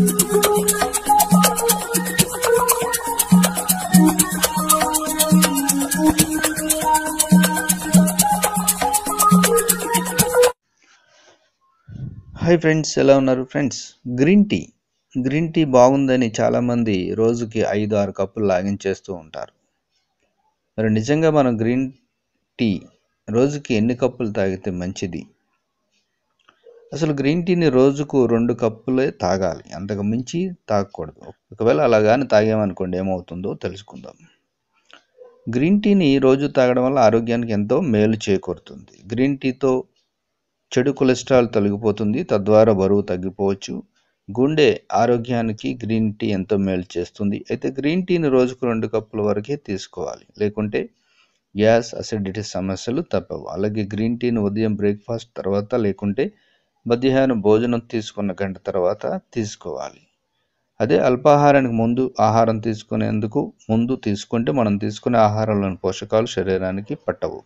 Hi friends ఎలా ఉన్నారు? Friends green tea green tea బాగుందని చాలామంది రోజుకి ఐదు ఆరు కప్పులు లాగించేస్తూ ఉంటారు. మరి నిజంగా మనం గ్రీన్ టీ రోజుకి ఎన్ని కప్పులు తాగితే మంచిది? అసలు గ్రీన్ టీని రోజుకు రెండు కప్పులే తాగాలి. అంతకు మించి తాగకూడదు. ఒకవేళ అలా కానీ తాగామనుకోండి ఏమవుతుందో తెలుసుకుందాం. గ్రీన్ టీని రోజు తాగడం వల్ల ఆరోగ్యానికి ఎంతో మేలు చేకూరుతుంది. గ్రీన్ టీతో చెడు కొలెస్ట్రాల్ తొలగిపోతుంది. తద్వారా బరువు తగ్గిపోవచ్చు. గుండె ఆరోగ్యానికి గ్రీన్ టీ ఎంతో మేలు చేస్తుంది. అయితే గ్రీన్ టీని రోజుకు రెండు కప్పుల వరకే తీసుకోవాలి. లేకుంటే గ్యాస్ అసిడిటీ సమస్యలు తప్పవు. అలాగే గ్రీన్ టీని ఉదయం బ్రేక్ఫాస్ట్ తర్వాత లేకుంటే మధ్యాహ్నం భోజనం తీసుకున్న గంట తర్వాత తీసుకోవాలి. అదే అల్పాహారానికి ముందు ఆహారం తీసుకునేందుకు ముందు తీసుకుంటే మనం తీసుకునే ఆహారంలోని పోషకాలు శరీరానికి పట్టవు.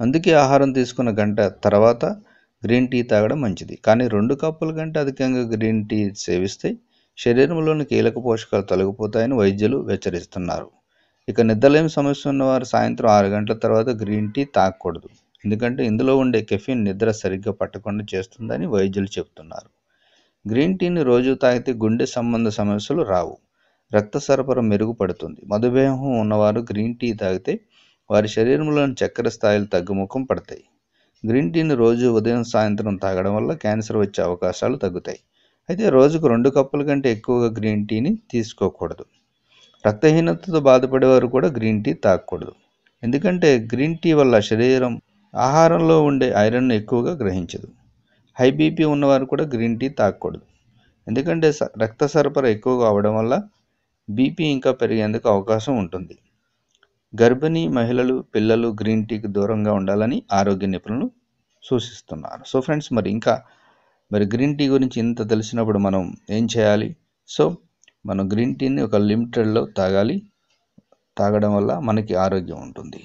అందుకే ఆహారం తీసుకున్న గంట తర్వాత గ్రీన్ టీ తాగడం మంచిది. కానీ రెండు కప్పుల కంటే అధికంగా గ్రీన్ టీ సేవిస్తే శరీరంలోని కీలక పోషకాలు తొలగిపోతాయని వైద్యులు హెచ్చరిస్తున్నారు. ఇక నిద్రలేమి సమస్య ఉన్నవారు సాయంత్రం ఆరు గంటల తర్వాత గ్రీన్ టీ తాగకూడదు. ఎందుకంటే ఇందులో ఉండే కెఫిన్ నిద్ర సరిగ్గా పట్టకుండా చేస్తుందని వైద్యులు చెబుతున్నారు. గ్రీన్ టీని రోజు తాగితే గుండె సంబంధ సమస్యలు రావు. రక్త సరఫరా మెరుగుపడుతుంది. మధుమేహం ఉన్నవారు గ్రీన్ టీ తాగితే వారి శరీరంలోని చక్కెర స్థాయిలు తగ్గుముఖం పడతాయి. గ్రీన్ టీని రోజు ఉదయం సాయంత్రం తాగడం వల్ల క్యాన్సర్ వచ్చే అవకాశాలు తగ్గుతాయి. అయితే రోజుకు రెండు కప్పుల కంటే ఎక్కువగా గ్రీన్ టీని తీసుకోకూడదు. రక్తహీనతతో బాధపడేవారు కూడా గ్రీన్ టీ తాగకూడదు. ఎందుకంటే గ్రీన్ టీ వల్ల శరీరం ఆహారంలో ఉండే ఐరన్ను ఎక్కువగా గ్రహించదు. హై బీపీ ఉన్నవారు కూడా గ్రీన్ టీ తాగకూడదు. ఎందుకంటే రక్త సరఫరా ఎక్కువగా అవడం వల్ల బీపీ ఇంకా పెరిగేందుకు అవకాశం ఉంటుంది. గర్భిణీ మహిళలు పిల్లలు గ్రీన్ టీకి దూరంగా ఉండాలని ఆరోగ్య నిపుణులు సూచిస్తున్నారు. సో ఫ్రెండ్స్ మరి ఇంకా మరి గ్రీన్ టీ గురించి ఇంత తెలిసినప్పుడు మనం ఏం చేయాలి? సో మనం గ్రీన్ టీని ఒక లిమిటెడ్లో తాగాలి. తాగడం వల్ల మనకి ఆరోగ్యం ఉంటుంది.